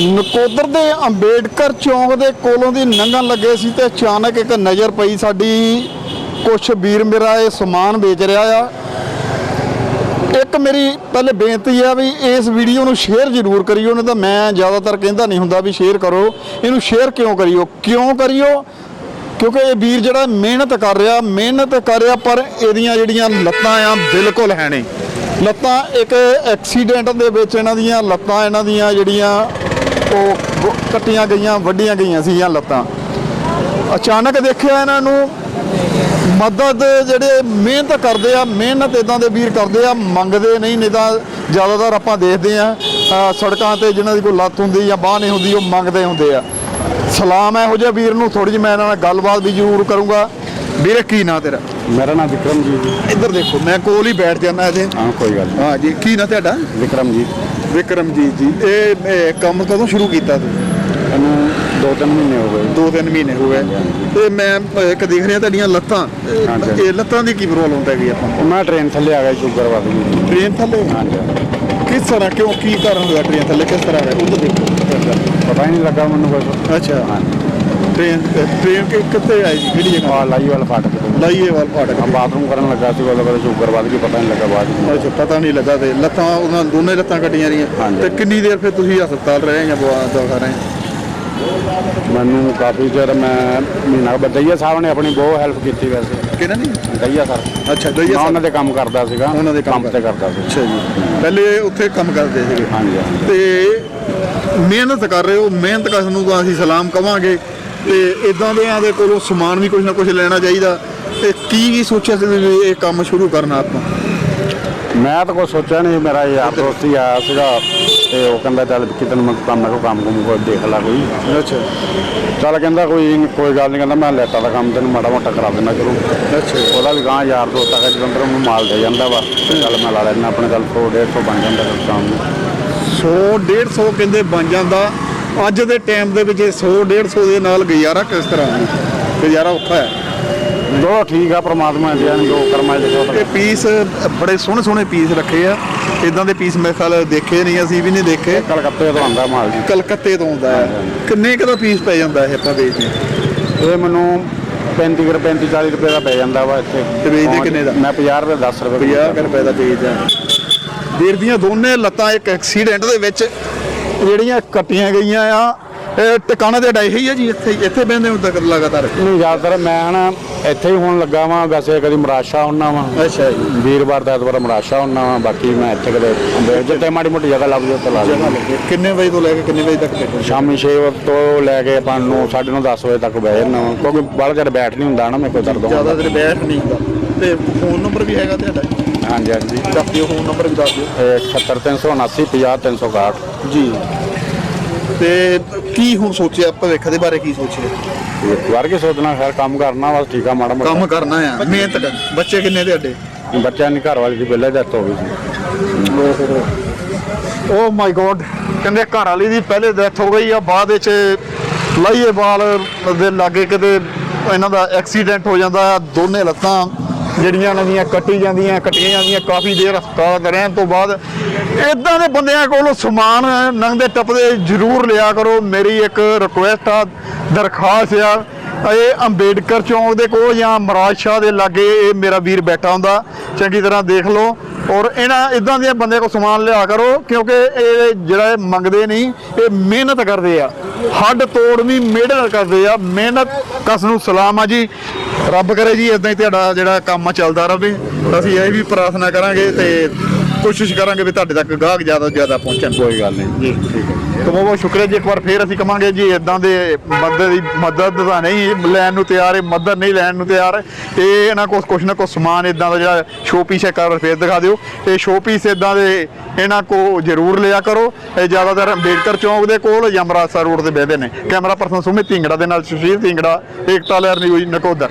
ਨਕੋਦਰ ਦੇ ਅੰਬੇਡਕਰ ਚੌਂਕ ਦੇ ਕੋਲੋਂ ਦੀ ਨੰਗਣ ਲੱਗੇ ਸੀ ਤੇ ਅਚਾਨਕ ਇੱਕ ਨਜ਼ਰ ਪਈ ਸਾਡੀ ਕੁਛ ਵੀਰ ਮੇਰਾ ਇਹ ਸਮਾਨ ਵੇਚ ਰਿਹਾ ਆ। ਇੱਕ ਮੇਰੀ ਪਹਿਲੇ ਬੇਨਤੀ ਆ ਵੀ ਇਸ ਵੀਡੀਓ ਨੂੰ ਸ਼ੇਅਰ ਜ਼ਰੂਰ ਕਰਿਓ, ਨਹੀਂ ਤਾਂ ਮੈਂ ਜ਼ਿਆਦਾਤਰ ਕਹਿੰਦਾ ਨਹੀਂ ਹੁੰਦਾ ਵੀ ਸ਼ੇਅਰ ਕਰੋ। ਇਹਨੂੰ ਸ਼ੇਅਰ ਕਿਉਂ ਕਰਿਓ? ਕਿਉਂ ਕਰਿਓ? ਕਿਉਂਕਿ ਇਹ ਵੀਰ ਜਿਹੜਾ ਮਿਹਨਤ ਕਰ ਰਿਹਾ, ਮਿਹਨਤ ਕਰ ਰਿਹਾ, ਪਰ ਇਹਦੀਆਂ ਜਿਹੜੀਆਂ ਲੱਤਾਂ ਆ, ਬਿਲਕੁਲ ਹੈ ਨਹੀਂ। ਲੱਤਾਂ ਇੱਕ ਐਕਸੀਡੈਂਟ ਦੇ ਵਿੱਚ ਇਹਨਾਂ ਦੀਆਂ, ਲੱਤਾਂ ਇਹਨਾਂ ਦੀਆਂ ਜਿਹੜੀਆਂ ਉਹ ਗੁ- ਕੱਟੀਆਂ ਗਈਆਂ ਵੱਡੀਆਂ ਗਈਆਂ ਸੀਗੀਆਂ ਲੱਤਾਂ। ਅਚਾਨਕ ਦੇਖਿਆ ਇਹਨਾਂ ਨੂੰ ਮਦਦ ਜਿਹੜੇ ਮਿਹਨਤ ਕਰਦੇ ਆ ਮਿਹਨਤ ਇਦਾਂ ਦੇ ਵੀਰ ਕਰਦੇ ਆ ਮੰਗਦੇ ਨਹੀਂ ਨਹੀਂ ਤਾਂ ਜ਼ਿਆਦਾਤਰ ਆਪਾਂ ਦੇਖਦੇ ਆ ਅ, ਸੜਕਾਂ ਤੇ ਜਿਨ੍ਹਾਂ ਦੀ ਕੋਈ ਲੱਤ ਹੁੰਦੀ ਜਾਂ ਬਾਹ ਨਹੀਂ ਹੁੰਦੀ ਉਹ ਮੰਗਦੇ ਹੁੰਦੇ ਆ। ਸਲਾਮ ਹੈ ਇਹੋ ਜਿਹੇ ਵੀਰ ਨੂੰ ਥੋੜੀ ਜਿਹੀ ਮੈਂ ਇਹਨਾਂ ਨਾਲ ਗੱਲਬਾਤ ਵੀ ਜ਼ਰੂਰ ਕਰੂੰਗਾ। ਵੀਰੇ ਕੀ ਨਾਂ ਤੇਰਾ? ਮੇਰਾ ਨਾਮ ਵਿਕਰਮ ਜੀ ਇੱਧਰ ਦੇਖੋ ਮੈਂ ਕੋਲ ਹੀ ਬੈਠ ਜਾਣਾ ਇਹਦੇ ਹਾਂ ਕੋਈ ਗੱਲ ਨਹੀਂ। ਹਾਂ ਜੀ ਕੀ ਨਾਂ ਤੁਹਾਡਾ? ਵਿਕਰਮ ਜੀ ਵਿਕਰਮਜੀਤ ਜੀ ਇਹ ਇਹ ਕੰਮ ਕਦੋਂ ਸ਼ੁਰੂ ਕੀਤਾ ਤੂੰ ਇਹਨੂੰ ਦੋ ਤਿੰਨ ਮਹੀਨੇ ਹੋ ਗਏ। ਦੋ ਤਿੰਨ ਮਹੀਨੇ ਹੋ ਗਏ। ਤੇ ਮੈਂ ਇੱਕ ਦੇਖ ਰਿਹਾ ਤੁਹਾਡੀਆਂ ਲੱਤਾਂ। ਇਹ- ਹਾਂਜੀ। ਇਹ ਲੱਤਾਂ ਦੀ ਕੀ ਪ੍ਰੋਬਲਮ ਹੈਗੀ ਆਪਾਂ ਉਹ ਮੈਂ ਟ੍ਰੇਨ ਥੱਲੇ ਆ ਗਿਆ ਸ਼ੂਗਰ ਵੱਧ ਗਈ। ਟ੍ਰੇਨ ਥੱਲੇ? ਹਾਂਜੀ। ਕਿਸ ਤਰ੍ਹਾਂ ਕਿਉਂ ਕੀ ਕਾਰਨ ਹੋਇਆ ਟ੍ਰੇਨ ਥੱਲੇ? ਕਿਸ ਤਰ੍ਹਾਂ ਹੈ ਉਧਰ ਦੇਖੋ। ਪਤਾ ਹੀ ਨਹੀਂ ਲੱਗਾ ਮੈਨੂੰ ਕੁਝ ਅੱਛਾ। ਹਾਂਜੀ। ਟ੍ਰੇਨ ਟ੍ਰੇਨ ਕਿ ਕਿੱਥੇ ਆਈ ਜੀ ਕਿਹੜੀ ਜਗ੍ਹਾ। ਆ ਲਾਈ ਵਾਲਾ ਫਾਟਕ। ਤੇ ਲਾਈਏ ਵਾਲ ਫਾਟਕ। ਬਾਥਰੂਮ ਕਰਨ ਲੱਗਾ ਸੀ ਉਹਦਾ ਬਾਅਦ ਸ਼ੂਗਰ ਵੱਧ ਗਈ ਪਤਾ ਨਹੀਂ ਲੱਗਾ ਬਾਅਦ ਵਿੱਚ। ਅੱਛਾ ਪਤਾ ਨਹੀਂ ਲੱਗਾ ਤੇ ਲੱਤਾਂ ਉਹਨਾਂ ਦੋਨੇ ਲੱਤਾਂ ਕੱਟੀਆਂ ਰਹੀਆਂ। ਤੇ ਕਿੰਨੀ ਦੇਰ ਫਿਰ ਤੁਸੀਂ ਹਸਪਤਾਲ ਰਹੇ ਜਾਂ ਦਵਾ ਰਹੇ? ਮੈਨੂੰ ਕਾਫੀ ਚਿਰ ਮੈਂ ਦਈਆ ਸਾਹਿਬ ਨੇ ਆਪਣੀ ਬਹੁਤ ਹੈਲਪ ਕੀਤੀ ਵੈਸੇ। ਕਿਹਨਾਂ ਨਹੀਂ ਦਈਆ ਸਰ। ਅੱਛਾ ਦਈਆ ਉਹਨਾਂ ਦੇ ਕੰਮ ਕਰਦਾ ਸੀਗਾ ਉਹਨਾਂ ਦੇ ਕੰਮ ਤੇ ਕਰਦਾ। ਸੀ। ਅੱਛਾ ਜੀ। ਪਹਿਲੇ ਉੱਥੇ ਕੰਮ ਕਰਦੇ ਸੀਗੇ ਹਾਂਜੀ। ਤੇ ਮਿਹਨਤ ਕਰ ਰਹੇ ਹੋ ਮਿਹਨਤ ਕਰਨ ਨੂੰ ਤਾਂ ਅਸੀਂ ਸਲਾਮ ਕਵਾਂਗੇ। ਤੇ ਇਦਾਂ ਦੇ ਆਦੇ ਕੋਲੋਂ ਸਮਾਨ ਵੀ ਕੁਝ ਨਾ ਕੁਝ ਲੈਣਾ ਚਾਹੀਦਾ। ਤੇ ਕੀ ਕੀ ਸੋਚਿਆ ਸੀ ਵੀ ਇਹ ਕੰਮ ਸ਼ੁਰੂ ਕਰਨਾ ਆਪਾਂ? ਮੈਂ ਤਾਂ ਕੋਈ ਸੋਚਿਆ ਨਹੀਂ ਮੇਰਾ ਯਾਰ ਦੋਸਤ ਹੀ ਆਇਆ ਸੀਗਾ ਤੇ ਉਹ ਕਹਿੰਦਾ ਚੱਲ ਕਿਤੇ ਨੂੰ ਮੈਂ ਕੰਮ ਮੈਂ ਕੰਮ ਕੁਮ ਕੋਈ ਦੇਖ ਲਾ ਕੋਈ। ਅੱਛਾ। ਚੱਲ ਕਹਿੰਦਾ ਕੋਈ ਨੀ, ਕੋਈ ਗੱਲ ਨਹੀਂ ਕਹਿੰਦਾ ਮੈਂ ਲੈਟਾ ਦਾ ਕੰਮ ਤੈਨੂੰ ਮਾੜਾ ਮੋਟਾ ਕਰਾ ਦਿੰਦਾ ਸ਼ੁਰੂ ਅੱਛਾ। ਉਹਦਾ ਵੀ ਗਾਂ ਯਾਰ ਦੋਸਤ ਆ ਜਦੋਂ ਉਹਨੂੰ ਮਾਲ ਦੇ ਜਾਂਦਾ ਵਾ ਚੱਲ ਮੈਂ ਲਾ ਲੈਣਾ ਆਪਣੇ ਚੱਲ 100 150 ਬਣ ਜਾਂਦਾ ਨੂੰ 100 150 ਕਹਿੰਦੇ ਬਣ ਜਾਂਦਾ। ਅੱਜ ਦੇ ਟਾਈਮ ਦੇ ਵਿੱਚ 100 150 ਦੇ ਨਾਲ ਗੁਜ਼ਾਰਾ ਕਿਸ ਤਰ੍ਹਾਂ ਹੈ? ਗੁਜ਼ਾਰਾ ਔਖਾ ਹੈ। ਜੋ ਠੀਕ ਆ ਪ੍ਰਮਾਤਮਾ ਦੇ ਜੋ ਕਰਮਾਂ ਦੇ ਜੋ ਇਹ ਪੀਸ ਬੜੇ ਸੋਹਣੇ ਸੋਹਣੇ ਪੀਸ ਰੱਖੇ ਆ। ਇਦਾਂ ਦੇ ਪੀਸ ਮੇਰੇ ਖਿਆਲ ਦੇਖੇ ਨਹੀਂ ਅਸੀਂ ਵੀ ਨਹੀਂ ਦੇਖੇ। ਕਲਕੱਤੇ ਤੋਂ ਆਂਦਾ ਮਾਲ ਜੀ। ਕਲਕੱਤੇ ਤੋਂ ਆਉਂਦਾ ਹੈ। ਕਿੰਨੇ ਕੁ ਦਾ ਪੀਸ ਪੈ ਜਾਂਦਾ ਇਹ ਆਪਾਂ ਵੇਚਦੇ ਇਹ ਮੈਨੂੰ 35 ਰੁਪਏ 35 40 ਰੁਪਏ ਦਾ ਪੈ ਜਾਂਦਾ ਵਾ ਇੱਥੇ। ਤੇ ਵੇਚਦੇ ਕਿੰਨੇ ਦਾ? ਮੈਂ 50 ਰੁਪਏ 10 ਰੁਪਏ 50 ਰੁਪਏ ਦਾ ਆ ਵੀਰ ਦੀਆਂ ਦੋਨੇ ਲੱਤਾਂ ਇੱਕ ਐਕਸੀਡੈਂਟ ਦੇ ਵਿੱਚ ਜਿਹੜੀਆਂ ਕੱਟੀਆਂ ਗਈਆਂ ਆ ਇਹ ਟਿਕਾਣੇ ਤੇ ਡਾਈ ਹੋਈ ਆ ਜੀ ਇੱਥੇ ਇੱਥੇ ਬਹਿੰਦੇ ਹੋ ਤੱਕ ਲਗਾਤਾਰ। ਨਹੀਂ ਜ਼ਿਆਦਾਤਰ ਮੈਂ ਹਨਾ ਇੱਥੇ ਹੀ ਹੁਣ ਲੱਗਾ ਵਾਂ ਵੈਸੇ ਕਦੀ ਮਰਾਸ਼ਾ ਹੁੰਨਾ ਵਾਂ। ਅੱਛਾ ਜੀ। ਵੀਰਵਾਰ ਦਾ ਐਤਵਾਰ ਮਰਾਸ਼ਾ ਹੁੰਨਾ ਵਾਂ ਬਾਕੀ ਮੈਂ ਇੱਥੇ ਕਦੇ ਅੰਬੇ ਜਿੱਤੇ ਮਾੜੀ ਮੋਟੀ ਜਗ੍ਹਾ ਲੱਭ ਜਾਏ ਤਾਂ ਲਾ ਲੈਂਦਾ। ਕਿੰਨੇ ਵਜੇ ਤੋਂ ਲੈ ਕੇ ਕਿੰਨੇ ਵਜੇ ਤੱਕ ਬੈਠੇ ਸ਼ਾਮੀ 6 ਵਜੇ ਤੋਂ ਲੈ ਕੇ ਆਪਾਂ ਨੂੰ 9:30 10 ਵਜੇ ਤੱਕ ਬਹਿ ਜਾਂਦਾ ਵਾਂ ਕਿਉਂਕਿ ਬਾਹਲਾ ਚਿਰ ਬੈਠ ਨਹੀਂ ਹੁੰਦਾ ਨਾ ਮੇਰੇ ਕੋਲ ਦਰਦ ਜ਼ਿਆਦਾ ਹੁੰਦਾ ਦੇਰ ਬੈਠ ਨਹੀਂ ਹੁੰਦਾ। ਤੇ ਫੋਨ ਨੰਬਰ ਵੀ ਹੈਗਾ ਤੁਹਾਡਾ? ਹਾਂਜੀ ਹਾਂਜੀ। ਦੱਸ ਦਿਓ ਫੋਨ ਨੰਬਰ ਵੀ ਦੱਸ ਦਿਓ। ਇਹ 77379 50361 ਜੀ। ਤੇ ਕੀ ਹੁਣ ਸੋਚਿਆ ਭਵਿੱਖ ਦੇ ਬਾਰੇ ਕੀ ਸੋਚਿਆ? ਇੱਕ ਵਾਰ ਕੀ ਸੋਚਣਾ ਖੈਰ ਕੰਮ ਕਰਨਾ ਬਸ ਠੀਕ ਆ ਮਾੜਾ ਕੰਮ ਮੋਟਾ ਕਰਨਾ ਆ ਮਿਹਨਤ ਕਰ। ਬੱਚੇ ਕਿੰਨੇ ਤੁਹਾਡੇ? ਬੱਚਿਆਂ ਦੀ ਘਰ ਵਾਲੀ ਦੀ ਪਹਿਲਾਂ ਡੈਥ ਹੋ ਗਈ ਸੀ। ਓ ਮਾਈ ਗੋਡ ਕਹਿੰਦੇ ਘਰ ਵਾਲੀ ਦੀ ਪਹਿਲੇ ਡੈਥ ਹੋ ਗਈ ਆ ਬਾਅਦ ਵਿੱਚ ਲਾਈਏਵਾਲ ਦੇ ਲਾਗੇ ਕਿਤੇ ਇਹਨਾਂ ਦਾ ਐਕਸੀਡੈਂਟ ਹੋ ਜਾਂਦਾ ਆ ਦੋਨੇ ਲੱਤਾਂ ਜਿਹੜੀਆਂ ਉਹਨਾਂ ਦੀਆਂ ਕੱਟੀ ਜਾਂਦੀਆਂ, ਕੱਟੀਆਂ ਜਾਂਦੀਆਂ, ਕਾਫੀ ਦੇਰ ਹਸਪਤਾਲ ਰਹਿਣ ਤੋਂ ਬਾਅਦ ਇਦਾਂ ਦੇ ਬੰਦਿਆਂ ਕੋਲੋਂ ਸਮਾਨ ਨੰਗਦੇ ਟੱਪਦੇ ਜ਼ਰੂਰ ਲਿਆ ਕਰੋ। ਮੇਰੀ ਇੱਕ ਰਿਕੁਐਸਟ ਆ, ਦਰਖਾਸਤ ਆ ਇਹ ਅੰਬੇਡਕਰ ਚੌਂਕ ਦੇ ਕੋਲ ਜਾਂ ਮਰਾਜ ਸ਼ਾਹ ਦੇ ਲਾਗੇ ਇਹ ਮੇਰਾ ਵੀਰ ਬੈਠਾ ਹੁੰਦਾ। ਚੰਗੀ ਤਰ੍ਹਾਂ ਦੇਖ ਲਓ। ਔਰ ਇਹਨਾਂ ਇਦਾਂ ਦੇ ਬੰਦੇ ਕੋ ਸਮਾਨ ਲਿਆ ਕਰੋ, ਕਿਉਂਕਿ ਇਹ ਜਿਹੜਾ ਇਹ ਮੰਗਦੇ ਨਹੀਂ, ਇਹ ਮਿਹਨਤ ਕਰਦੇ ਆ। ਹੱਡ ਤੋੜ ਵੀ ਮਿਹਨਤ ਕਰਦੇ ਆ। ਮਿਹਨਤ ਕਸ ਨੂੰ ਸਲਾਮ ਆ ਜੀ। ਰੱਬ ਕਰੇ ਜੀ ਇਦਾਂ ਹੀ ਤੁਹਾਡਾ ਜਿਹੜਾ ਕੰਮ ਚੱਲਦਾ ਰਹੇ। ਅਸੀਂ ਇਹ ਵੀ ਪ੍ਰਾਰਥਨਾ ਕਰਾਂਗੇ ਤੇ ਕੋਸ਼ਿਸ਼ ਕਰਾਂਗੇ ਵੀ ਤੁਹਾਡੇ ਤੱਕ ਗਾਹਕ ਜ਼ਿਆਦਾ ਤੋਂ ਜ਼ਿਆਦਾ ਪਹੁੰਚਣ। ਕੋਈ ਗੱਲ ਨਹੀਂ। ਜੀ ਠੀਕ ਹੈ। ਤਾਂ ਬਹੁਤ ਬਹੁਤ ਸ਼ੁਕਰੀਆ ਜੀ ਇੱਕ ਵਾਰ ਫੇਰ ਅਸੀਂ ਕਵਾਂਗੇ ਜੀ ਇਦਾਂ ਦੇ ਮਦਦ ਦੀ ਮਦਦ ਤਾਂ ਨਹੀਂ ਲੈਣ ਨੂੰ ਤਿਆਰ ਹੈ ਮਦਦ ਨਹੀਂ ਲੈਣ ਨੂੰ ਤਿਆਰ। ਇਹ ਇਹਨਾਂ ਕੋਲ ਕੁਛ ਨਾ ਕੁਛ ਸਮਾਨ ਇਦਾਂ ਦਾ ਜਿਹੜਾ ਸ਼ੋ ਪੀਸ ਹੈ ਕਰ ਫੇਰ ਦਿਖਾ ਦਿਓ। ਇਹ ਸ਼ੋ ਪੀਸ ਇਦਾਂ ਦੇ ਇਹਨਾਂ ਕੋ ਜ਼ਰੂਰ ਲਿਆ ਕਰੋ। ਇਹ ਜ਼ਿਆਦਾਤਰ ਅੰਬੇਡਕਰ ਚੌਂਕ ਦੇ ਕੋਲ ਜਾਂ ਮਰਾਸਾ ਰੋਡ ਤੇ ਬਹਿਦੇ ਨੇ। ਕੈਮਰਾ ਪਰਸਨ ਸੁਮਿਤ ਢਿੰਗੜਾ ਦੇ ਨਾਲ ਸੁਸ਼ੀਲ ਢਿੰਗੜਾ ਏਕਤਾ ਲਹਿਰ ਨਿਊਜ਼ ਨਕੋਦਰ।